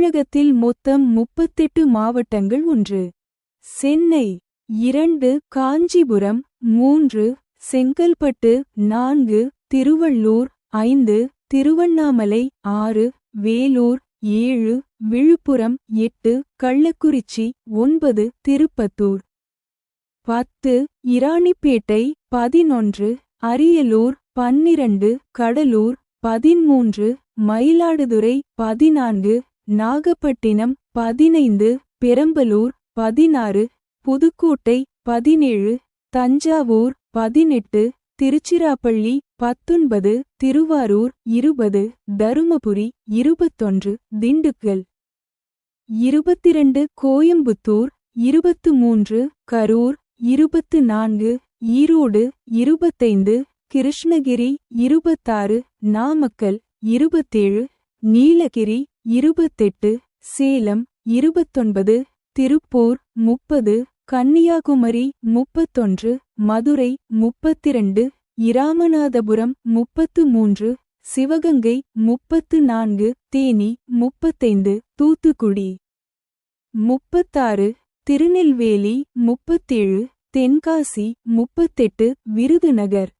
தமிழகத்தில் மொத்தம் முப்பத்தெட்டு மாவட்டங்கள் ஒன்று. சென்னை இரண்டு காஞ்சிபுரம் மூன்று செங்கல்பட்டு நான்கு திருவள்ளூர் ஐந்து திருவண்ணாமலை ஆறு வேலூர் ஏழு விழுப்புரம் எட்டு கள்ளக்குறிச்சி ஒன்பது திருப்பத்தூர். பத்து இராணிப்பேட்டை பதினொன்று அரியலூர் பன்னிரண்டு கடலூர் பதிமூன்று மயிலாடுதுறை பதினான்கு நாகப்பட்டினம் பதினைந்து பெரம்பலூர் பதினாறு புதுக்கோட்டை பதினேழு தஞ்சாவூர் பதினெட்டு திருச்சிராப்பள்ளி பத்தொன்பது திருவாரூர் இருபது தருமபுரி இருபத்தொன்று திண்டுக்கல் இருபத்திரண்டு கோயம்புத்தூர் இருபத்து மூன்று கரூர் இருபத்து நான்கு ஈரோடு இருபத்தைந்து கிருஷ்ணகிரி இருபத்தாறு நாமக்கல் இருபத்தேழு நீலகிரி இருபத்தெட்டு சேலம் இருபத்தொன்பது திருப்பூர் முப்பது கன்னியாகுமரி முப்பத்தொன்று மதுரை முப்பத்திரண்டு இராமநாதபுரம் முப்பத்து மூன்று சிவகங்கை முப்பத்து நான்கு தேனி முப்பத்தைந்து தூத்துக்குடி. முப்பத்தாறு திருநெல்வேலி முப்பத்தேழு தென்காசி முப்பத்தெட்டு விருதுநகர்.